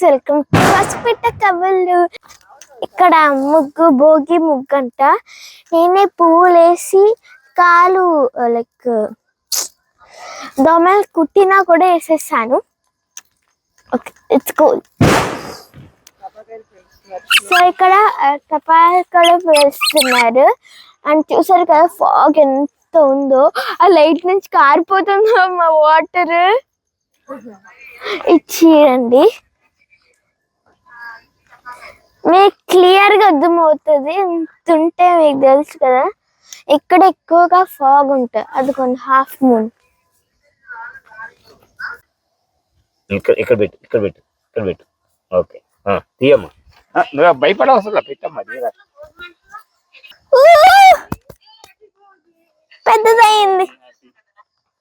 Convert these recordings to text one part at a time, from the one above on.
Welcome to పసిపిట్ట కబుర్లు ఇక్కడ ముగ్గు భోగి ముగ్గు అంట నేనే పువ్వులు వేసి కాలు లైక్ దోమలు కుట్టినా కూడా వేసేసాను. It's cool. సో ఇక్కడ టపాకలు వేస్తున్నారు. అండ్ చూసారు కదా ఫాగ్ ఎంత ఉందో. ఆ లైట్ నుంచి కారిపోతుందో మా వాటర్. ఇచ్చిరండి మీకు క్లియర్గా అర్థమవుతుంది. ఇంత ఉంటే మీకు తెలుసు కదా. ఇక్కడ ఎక్కువగా ఫాగ్ ఉంటుంది. అది కొన్ని హాఫ్ మూన్ ఇక్కడ ఇక్కడ పెట్టు ఇక్కడ పెట్టు ఇక్కడ పెట్టు. ఓకే ఆ, తీయమ్మా. ఆ, నువ్వు భయపడవసరం లేదు, పెట్టమ్మా తీయరా. పెద్దదయింది.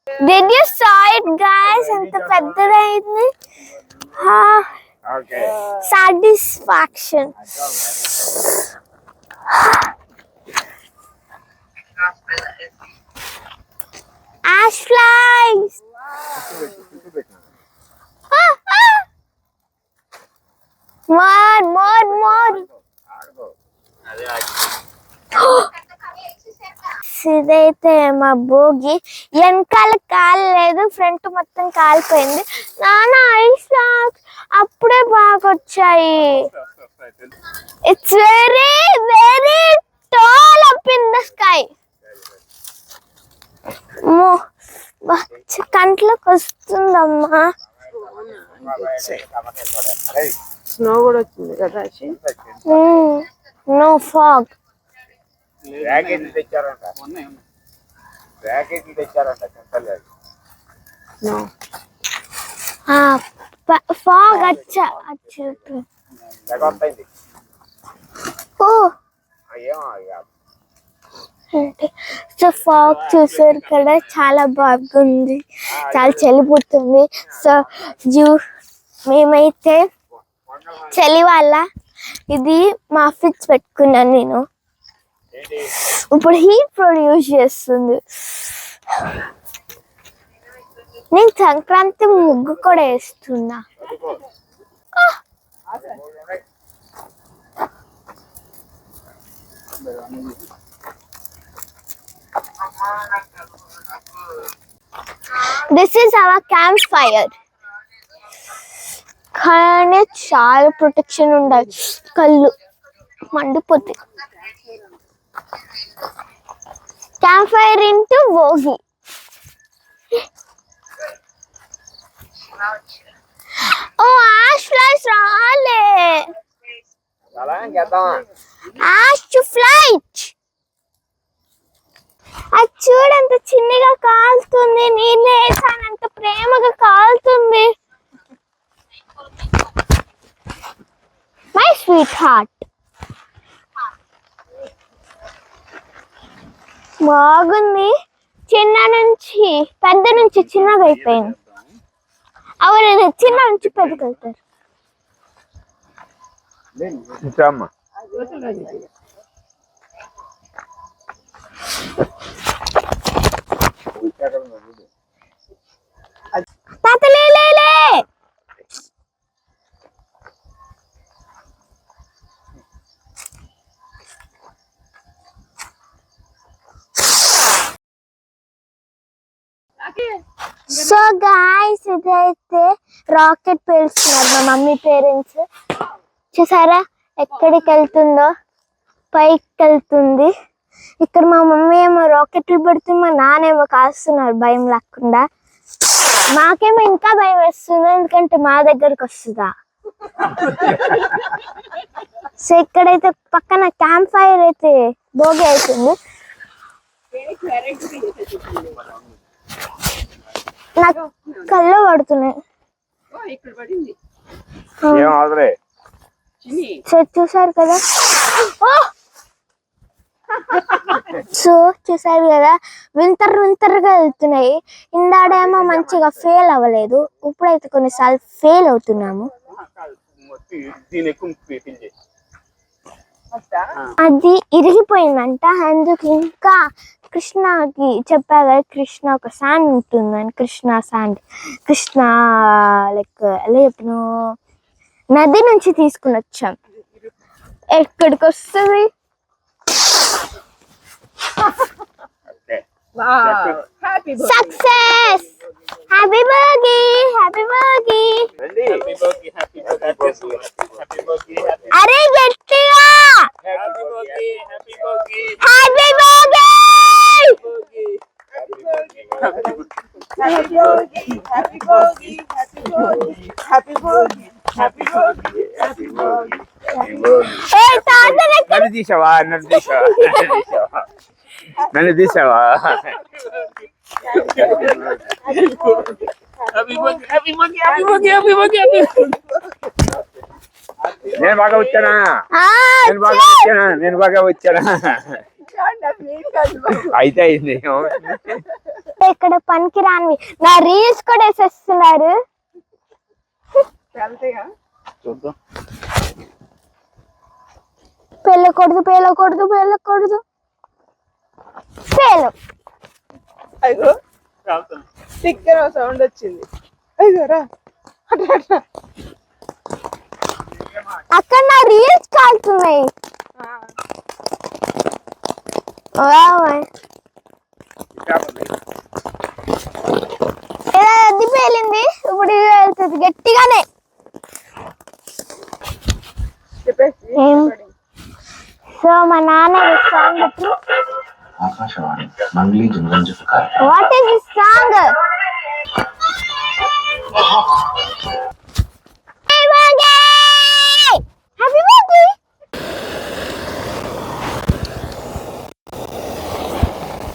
Did you saw it guys ఎంత పెద్దదయింది? ఓకే సాటిస్ఫాక్షన్ ఇదైతే మా భోగి. వెనకాల కాలలేదు ఫ్రంట్ మొత్తం కాలిపోయింది. నాన్న ఐస్ లాక్స్ అప్పుడే బాగా వచ్చాయి it's very very tall up in the sky కంట్లోకి వస్తుందమ్మా. స్నో కూడా వచ్చింది కదా నో ఫాగ్ ప్యాకెట్లు తెచ్చారంట. ప్యాకెట్లు తెచ్చారంట చెప్పలేదు స్నో ఫాగ్ అచ్చా ఓ. సో ఫాగ్ చూసారు కదా చాలా బాగుంది. చాలా చలి పుట్టింది సో జూ మేమైతే చలి వల్ల ఇది మా ఫ్రిడ్జ్ పెట్టుకున్నాను నేను. ఇప్పుడు హీట్ ప్రొడ్యూస్ చేస్తుంది నేను సంక్రాంతి ముగ్గు కూడా వేస్తున్నా this is our camp fire కానీ చాలా ప్రొటెక్షన్ ఉండాలి. కళ్ళు మండిపోతాయి. క్యాంప్ ఫైర్ ఇంటూ భోగి ఓ ఆష్ ఫ్లైస్ రాలే. Ash flight. అది చూడంత చిన్నగా కాలుతుంది. నీళ్ళు వేసానంత ప్రేమగా కాలుతుంది. మై స్వీట్ హార్ట్ బాగుంది. చిన్న నుంచి పెద్ద నుంచి చిన్నగా అయిపోయింది. అవును చిన్న నుంచి పెద్దగా అవుతారు. ఇచ్చామ్మా సో గాయస్ ఇదైతే రాకెట్ పేలుస్తున్నారు మా మమ్మీ పేరెంట్స్ చూసారా ఎక్కడికి వెళ్తుందో? పైకి వెళ్తుంది. ఇక్కడ మా మమ్మీ ఏమో రాకెట్లు పెడుతుంది మా నాన్నేమో కాస్తున్నారు భయం లేకుండా. మాకేమో ఇంకా భయం వేస్తుంది ఎందుకంటే మా దగ్గరకు వస్తుందా? సో ఇక్కడైతే పక్కన క్యాంప్ ఫైర్ అయితే భోగి అవుతుంది. నాకు కళ్ళు పడుతున్నాయి. ఇక్కడ పడింది. ఏం అవసరే చిన్ని. సో చూసారు కదా! సో చూసారు కదా? వింతర్ వింతర్గా వెళ్తున్నాయి. ఇందాడేమో మంచిగా ఫెయిల్ అవ్వలేదు. ఇప్పుడైతే కొన్నిసార్లు ఫెయిల్ అవుతున్నాము. అది ఇరిగిపోయిందంట. అందుకు ఇంకా కృష్ణకి చెప్పా కదా కృష్ణ ఒక శాండ్ ఉంటుందని కృష్ణ శాండ్ కృష్ణ లైక్ ఎలా చెప్పను? నది నుంచి తీసుకుని వచ్చాం. ఎక్కడికి వస్తుంది? Happy success happy birthday happy birthday అరే గట్టిగా! Happy Bhogi happy Bhogi happy Bhogi happy Bhogi happy Bhogi ఏ తాత లెక్క నన్ను తీసావా? నన్ను తీసావా? నన్ను తీసావా? నేను బాగా వచ్చానా? నేను బాగా వచ్చానా? నేను బాగా వచ్చానా? అయితే అయింది. ఇక్కడ పనికి రానివి నా రీల్స్ కూడా వేసేస్తున్నారు. పెళ్ళకూడదు పేలకూడదు పేలకూడదు పేలు అయ్యో స్టిక్కర్ సౌండ్ వచ్చింది. అయ్యో రా. అక్కడ నా రీల్స్ కాలుతున్నాయి. వావ్. అది పేలింది ఇప్పుడు ఇది వెళ్తుంది. గట్టిగానే? సో మా నాన్న song what is this song